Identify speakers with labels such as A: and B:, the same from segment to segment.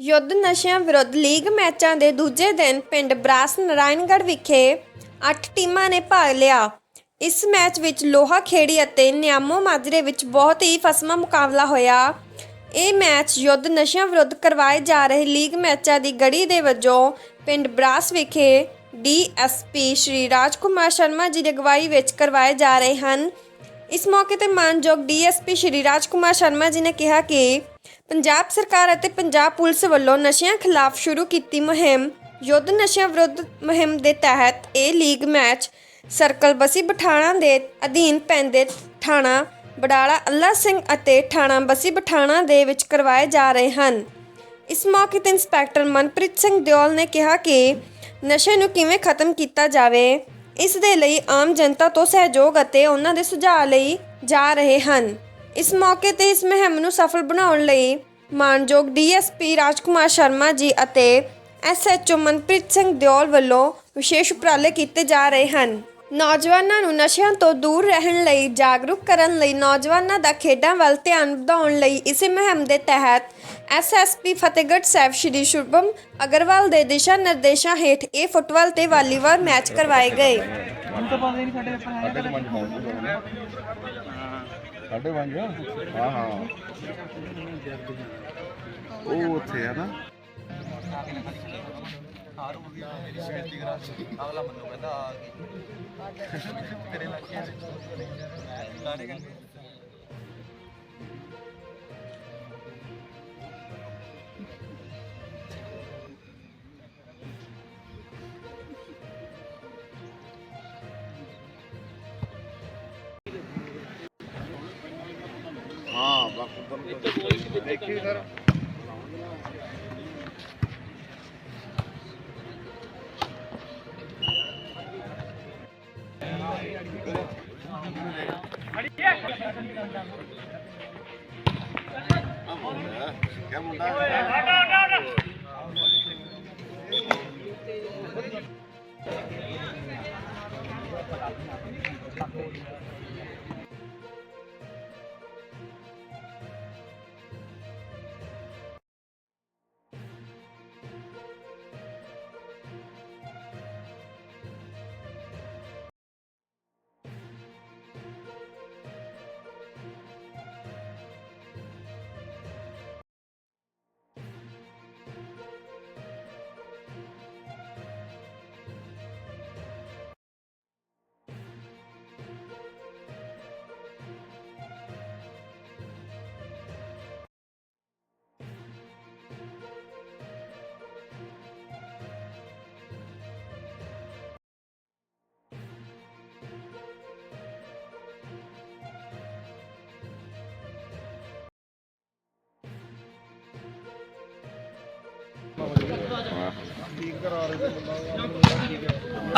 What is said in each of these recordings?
A: ਯੁੱਧ ਨਸ਼ਿਆਂ ਵਿਰੁੱਧ ਲੀਗ ਮੈਚਾਂ ਦੇ ਦੂਜੇ ਦਿਨ ਪਿੰਡ ਬਰਾਸ ਨਾਰਾਇਣਗੜ੍ਹ ਵਿਖੇ 8 ਟੀਮਾਂ ਨੇ ਭਾਗ ਲਿਆ। ਇਸ ਮੈਚ ਵਿੱਚ ਲੋਹਾ ਖੇੜੀ ਅਤੇ ਨਿਆਮੋ ਮਾਜਰੇ ਵਿੱਚ ਬਹੁਤ ਹੀ ਫਸਮਾ ਮੁਕਾਬਲਾ ਹੋਇਆ। ਇਹ ਮੈਚ ਯੁੱਧ ਨਸ਼ਿਆਂ ਵਿਰੁੱਧ ਕਰਵਾਏ ਜਾ ਰਹੇ ਲੀਗ ਮੈਚਾਂ ਦੀ ਗੜੀ ਦੇ ਵਜੋਂ ਪਿੰਡ ਬਰਾਸ ਵਿਖੇ ਡੀਐਸਪੀ ਸ਼੍ਰੀ ਰਾਜਕੁਮਾਰ ਸ਼ਰਮਾ ਜੀ ਦੀ ਅਗਵਾਈ ਵਿੱਚ ਕਰਵਾਏ ਜਾ ਰਹੇ ਹਨ। ਇਸ ਮੌਕੇ ਤੇ ਮਾਨਯੋਗ ਡੀਐਸਪੀ ਸ਼੍ਰੀ ਰਾਜਕੁਮਾਰ ਸ਼ਰਮਾ ਜੀ ਨੇ ਕਿਹਾ ਕਿ ਪੰਜਾਬ ਸਰਕਾਰ ਅਤੇ ਪੰਜਾਬ ਪੁਲਿਸ ਵੱਲੋਂ ਨਸ਼ਿਆਂ ਖਿਲਾਫ ਸ਼ੁਰੂ ਕੀਤੀ ਮੁਹਿੰਮ। ਯੁੱਧ ਨਸ਼ਿਆਂ ਵਿਰੁੱਧ ਮੁਹਿੰਮ ਦੇ ਤਹਿਤ ਇਹ league match circle Bassi Pathana ਦੇ ਅਧੀਨ ਪੈਂਦੇ ਥਾਣਾ ਬਡਾਲਾ ਅੱਲਾ ਸਿੰਘ ਅਤੇ ਥਾਣਾ ਬਸੀ ਬਠਾਣਾ ਦੇ ਵਿੱਚ ਕਰਵਾਏ ਜਾ ਰਹੇ ਹਨ। ਇਸ ਮੌਕੇ ਤੇ ਇੰਸਪੈਕਟਰ ਮਨਪ੍ਰੀਤ ਸਿੰਘ ਦਿਓਲ ਨੇ ਕਿਹਾ ਕਿ ਨਸ਼ੇ ਨੂੰ ਕਿਵੇਂ ਖਤਮ ਕੀਤਾ ਜਾਵੇ, ਇਸ ਦੇ ਲਈ ਆਮ ਜਨਤਾ ਤੋਂ ਸਹਿਯੋਗ ਅਤੇ ਉਹਨਾਂ ਦੇ ਸੁਝਾਅ ਲਈ ਜਾ ਰਹੇ ਹਨ। ਇਸ ਮੌਕੇ ਤੇ ਇਸ ਮੁਹਿੰਮ ਨੂੰ ਸਫਲ ਬਣਾਉਣ ਲਈ ਮਾਨਯੋਗ ਡੀਐਸਪੀ ਰਾਜਕੁਮਾਰ ਸ਼ਰਮਾ ਜੀ ਅਤੇ ਐਸਐਚਓ ਮਨਪ੍ਰੀਤ ਸਿੰਘ ਦਿਓਲ ਵੱਲੋਂ ਵਿਸ਼ੇਸ਼ ਉਪਰਾਲੇ ਕੀਤੇ ਜਾ ਰਹੇ ਹਨ। ਨੌਜਵਾਨਾਂ ਨੂੰ ਨਸ਼ਿਆਂ ਤੋਂ ਦੂਰ ਰਹਿਣ ਲਈ ਜਾਗਰੂਕ ਕਰਨ ਲਈ ਨੌਜਵਾਨਾਂ ਦਾ ਖੇਡਾਂ ਵੱਲ ਧਿਆਨ ਵਧਾਉਣ ਲਈ ਇਸੇ ਮੁਹਿੰਮ ਦੇ ਤਹਿਤ ਐਸਐਸਪੀ ਫਤਿਹਗੜ੍ਹ ਸਾਹਿਬ ਸ਼੍ਰੀ ਸ਼ੁਭਮ ਅਗਰਵਾਲ ਦੇ ਦਿਸ਼ਾ ਨਿਰਦੇਸ਼ਾਂ ਹੇਠ ਇਹ ਫੁੱਟਬਾਲ ਤੇ ਵਾਲੀਬਾਲ ਮੈਚ ਕਰਵਾਏ ਗਏ।
B: ਸਾਢੇ ਪੰਜ ਹਾਂ ਹਾਂ। ਉਹ ਉੱਥੇ ਆ ਨਾ।
C: ਅਗਲਾ ਮੈਨੂੰ ਕਹਿੰਦਾ, ਆ ਗਈ। ਤੇਰੇ ਲੱਗੇ ਸਾਰੇ ਕਹਿੰਦੇ
B: ਦੇਖੀ ਸਰ ਕਿਆ ਮੁੰਡਾ।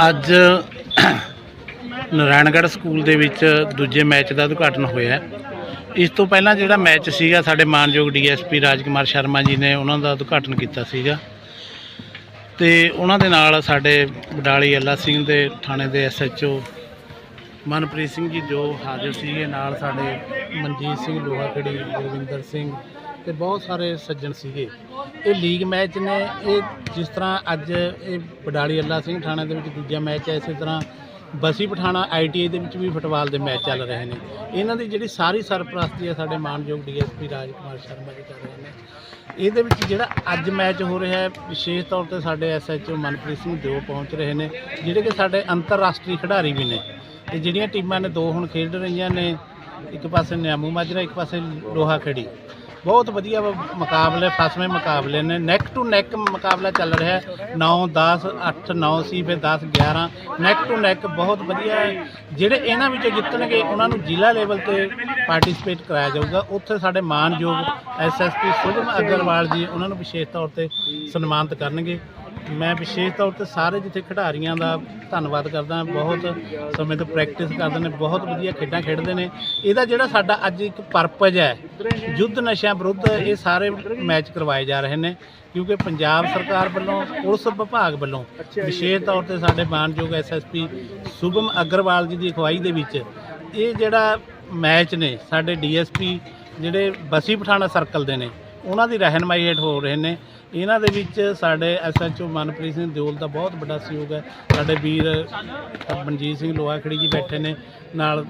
D: ਅੱਜ ਨਾਰਾਇਣਗੜ੍ਹ ਸਕੂਲ ਦੇ ਵਿੱਚ ਦੂਜੇ ਮੈਚ ਦਾ ਉਦਘਾਟਨ ਹੋਇਆ ਇਸ ਤੋਂ ਪਹਿਲਾਂ ਜਿਹੜਾ ਮੈਚ ਸੀਗਾ, ਸਾਡੇ ਮਾਨਯੋਗ ਡੀਐਸਪੀ ਰਾਜਕੁਮਾਰ ਸ਼ਰਮਾ ਜੀ ਨੇ ਉਹਨਾਂ ਦਾ ਉਦਘਾਟਨ ਕੀਤਾ ਸੀਗਾ। ਤੇ ਉਹਨਾਂ ਦੇ ਨਾਲ ਸਾਡੇ ਬਡਾਲੀ ਅੱਲਾ ਸਿੰਘ ਦੇ ਥਾਣੇ ਦੇ ਐਸਐਚਓ ਮਨਪ੍ਰੀਤ ਸਿੰਘ ਜੀ ਜੋ ਹਾਜ਼ਰ ਸੀਗੇ, ਨਾਲ ਸਾਡੇ ਮਨਜੀਤ ਸਿੰਘ ਲੋਹਾਖੜੀ, ਗੁਰਵਿੰਦਰ ਸਿੰਘ ਤੇ ਬਹੁਤ ਸਾਰੇ ਸੱਜਣ ਸੀਗੇ। ਇਹ ਲੀਗ ਮੈਚ ਨੇ। ਇਹ ਜਿਸ ਤਰ੍ਹਾਂ ਅੱਜ ਇਹ ਬਡਾਲੀ ਅੱਲਾ ਸਿੰਘ ਥਾਣੇ ਦੇ ਵਿੱਚ ਦੂਜਾ ਮੈਚ ਹੈ, ਇਸੇ ਤਰ੍ਹਾਂ ਬਸੀ ਪਠਾਣਾ ਆਈਟੀਆਈ ਦੇ ਵਿੱਚ ਵੀ ਫੁੱਟਬਾਲ ਦੇ ਮੈਚ ਚੱਲ ਰਹੇ ਨੇ। ਇਹਨਾਂ ਦੀ ਜਿਹੜੀ ਸਾਰੀ ਸਰਪ੍ਰਸਤੀ ਹੈ, ਸਾਡੇ ਮਾਨਯੋਗ ਡੀਐਸਪੀ ਰਾਜਕੁਮਾਰ ਸ਼ਰਮਾ ਜੀ ਕਰ ਰਹੇ ਨੇ। ਇਹਦੇ ਵਿੱਚ ਜਿਹੜਾ ਅੱਜ ਮੈਚ ਹੋ ਰਿਹਾ ਹੈ, ਵਿਸ਼ੇਸ਼ ਤੌਰ ਤੇ ਸਾਡੇ ਐਸਐਚਓ ਮਨਪ੍ਰੀਤ ਸਿੰਘ ਦਿਓ ਪਹੁੰਚ ਰਹੇ ਨੇ, ਜਿਹੜੇ ਕਿ ਸਾਡੇ ਅੰਤਰਰਾਸ਼ਟਰੀ ਖਿਡਾਰੀ ਵੀ ਨੇ। ਤੇ ਜਿਹੜੀਆਂ ਟੀਮਾਂ ਨੇ, ਦੋ ਹੁਣ ਖੇਡ ਰਹੀਆਂ ਨੇ। ਇੱਕ ਪਾਸੇ ਨਿਆਮੂ ਮਾਜਰਾ, ਇੱਕ ਪਾਸੇ ਲੋਹਾ ਖੇੜੀ ਬਹੁਤ ਵਧੀਆ ਵਾ ਮੁਕਾਬਲੇ, ਫਸਵੇਂ ਮੁਕਾਬਲੇ ਨੇ। ਨੈਕ ਟੂ ਨੈਕ ਮੁਕਾਬਲਾ ਚੱਲ ਰਿਹਾ ਹੈ। 9 10 8 9 ਸੀ, ਫਿਰ 10 11 ਨੈਕ ਟੂ ਨੈਕ ਬਹੁਤ ਵਧੀਆ ਹੈ। ਜਿਹੜੇ ਇਹਨਾਂ ਵਿੱਚੋਂ ਜਿੱਤਣਗੇ, ਉਹਨਾਂ ਨੂੰ ਜ਼ਿਲ੍ਹਾ ਲੈਵਲ ਤੇ ਪਾਰਟਿਸਿਪੇਟ ਕਰਾਇਆ ਜਾਊਗਾ। ਉੱਥੇ ਸਾਡੇ ਮਾਨਯੋਗ ਐਸਐਸਪੀ ਸੁਭਮ ਅਗਰਵਾਲ ਜੀ, ਉਹਨਾਂ ਨੂੰ ਵਿਸ਼ੇਸ਼ ਤੌਰ ਤੇ ਸਨਮਾਨਿਤ ਕਰਨਗੇ। ਮੈਂ ਵਿਸ਼ੇਸ਼ ਤੌਰ ਤੇ ਸਾਰੇ ਜਿੱਥੇ ਖਿਡਾਰੀਆਂ ਦਾ ਧੰਨਵਾਦ ਕਰਦਾ, ਬਹੁਤ ਸਮੇਂ ਤੋਂ ਪ੍ਰੈਕਟਿਸ ਕਰਦੇ ਨੇ, ਬਹੁਤ ਵਧੀਆ ਖੇਡਾਂ ਖੇਡਦੇ ਨੇ। ਇਹਦਾ ਜਿਹੜਾ ਸਾਡਾ ਅੱਜ ਇੱਕ ਪਰਪਸ ਹੈ, ਯੁੱਧ ਨਸ਼ਿਆਂ ਵਿਰੁੱਧ ਇਹ ਸਾਰੇ ਮੈਚ ਕਰਵਾਏ ਜਾ ਰਹੇ ਨੇ, ਕਿਉਂਕਿ ਪੰਜਾਬ ਸਰਕਾਰ ਵੱਲੋਂ, ਪੁਲਿਸ ਵਿਭਾਗ ਵੱਲੋਂ, ਵਿਸ਼ੇਸ਼ ਤੌਰ ਤੇ ਸਾਡੇ ਮਾਨਯੋਗ ਐਸਐਸਪੀ ਸੁਭਮ ਅਗਰਵਾਲ ਜੀ ਦੀ ਅਗਵਾਈ ਦੇ ਵਿੱਚ ਇਹ ਜਿਹੜਾ ਮੈਚ ਨੇ, ਸਾਡੇ ਡੀਐਸਪੀ ਜਿਹੜੇ ਬਸੀ ਪਠਾਣਾ ਸਰਕਲ ਦੇ ਨੇ, ਉਹਨਾਂ ਦੀ ਰਹਿਨਮਾਈ ਹੇਠ ਹੋ ਰਹੇ ਨੇ। ਇਹਨਾਂ ਦੇ ਵਿੱਚ ਸਾਡੇ ਐਸਐਚਓ ਮਨਪ੍ਰੀਤ ਸਿੰਘ ਦਿਓਲ ਦਾ ਬਹੁਤ ਵੱਡਾ ਸਹਿਯੋਗ ਹੈ। ਸਾਡੇ ਵੀਰ ਮਨਜੀਤ ਸਿੰਘ ਲੋਹਾਖੜੀ ਜੀ ਬੈਠੇ ਨੇ ਨਾਲ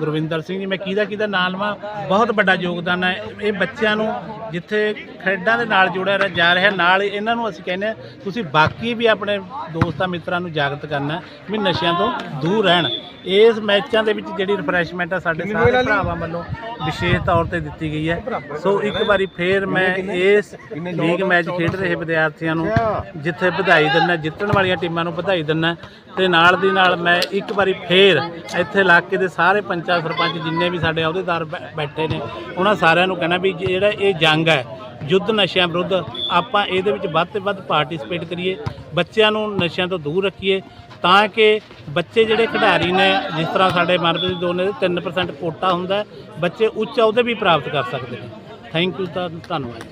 D: ਗੁਰਵਿੰਦਰ ਸਿੰਘ ਜੀ ਮੈਂ ਕਿਹਦਾ ਕਿਹਦਾ ਨਾਂ ਲਵਾਂ ਬਹੁਤ ਵੱਡਾ ਯੋਗਦਾਨ ਹੈ। ਇਹ ਬੱਚਿਆਂ ਨੂੰ ਜਿੱਥੇ ਖੇਡਾਂ ਦੇ ਨਾਲ ਜੋੜਿਆ ਰਿਹਾ- ਜਾ ਰਿਹਾ ਨਾਲ ਇਹਨਾਂ ਨੂੰ ਅਸੀਂ ਕਹਿੰਦੇ ਤੁਸੀਂ ਬਾਕੀ ਵੀ ਆਪਣੇ ਦੋਸਤਾਂ ਮਿੱਤਰਾਂ ਨੂੰ ਜਾਗਰਤ ਕਰਨਾ ਵੀ ਨਸ਼ਿਆਂ ਤੋਂ ਦੂਰ ਰਹਿਣ। ਇਸ ਮੈਚਾਂ ਦੇ ਵਿੱਚ ਜਿਹੜੀ ਰਿਫਰੈਸ਼ਮੈਂਟ ਹੈ ਸਾਡੇ ਸਾਰੇ ਭਰਾਵਾਂ ਵੱਲੋਂ ਵਿਸ਼ੇਸ਼ ਤੌਰ ਤੇ ਦਿੱਤੀ ਗਈ ਹੈ। ਸੋ ਇੱਕ ਵਾਰੀ ਫੇਰ ਮੈਂ ਇਸ ਲੀਗ ਮੈਚ ਖੇਡ ਰਹੇ ਵਿਦਿਆਰਥੀਆਂ ਨੂੰ ਜਿੱਥੇ ਵਧਾਈ ਦਿੰਦਾ ਜਿੱਤਣ ਵਾਲੀਆਂ ਟੀਮਾਂ ਨੂੰ ਵਧਾਈ ਦਿੰਦਾ। ਤੇ ਨਾਲ ਦੀ ਨਾਲ ਮੈਂ ਇੱਕ ਵਾਰੀ ਫੇਰ ਇੱਥੇ ਇਲਾਕੇ ਦੇ ਸਾਰੇ ਪੰਚਾਇਤ ਸਰਪੰਚ ਜਿੰਨੇ ਵੀ ਸਾਡੇ ਅਹੁਦੇਦਾਰ ਬੈ- ਬੈਠੇ ਨੇ। ਉਹਨਾਂ ਸਾਰਿਆਂ ਨੂੰ ਕਹਿਣਾ ਵੀ ਜਿਹੜਾ ਇਹ ਜੰਗ ਹੈ ਯੁੱਧ ਨਸ਼ਿਆਂ ਵਿਰੁੱਧ ਆਪਾਂ ਇਹਦੇ ਵਿੱਚ ਵੱਧ ਤੋਂ ਵੱਧ ਪਾਰਟਿਸਿਪੇਟ ਕਰੀਏ ਬੱਚਿਆਂ ਨੂੰ ਨਸ਼ਿਆਂ ਤੋਂ ਦੂਰ ਰੱਖੀਏ ਤਾਂ ਕਿ ਬੱਚੇ ਜਿਹੜੇ ਖਿਡਾਰੀ ਨੇ ਜਿਸ ਤਰ੍ਹਾਂ ਸਾਡੇ ਮਨਪ੍ਰੀਤ ਦੋਨੇ ਦੇ 3% ਕੋਟਾ ਹੁੰਦਾ ਹੈ, ਬੱਚੇ ਉੱਚ ਅਹੁਦੇ ਵੀ ਪ੍ਰਾਪਤ ਕਰ ਸਕਦੇ ਨੇ। ਥੈਂਕ ਯੂ ਧੰਨਵਾਦ।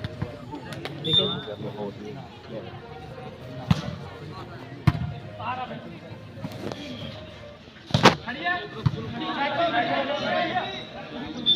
D: ਠੀਕ ਹੈ ਜੀ। Thank you.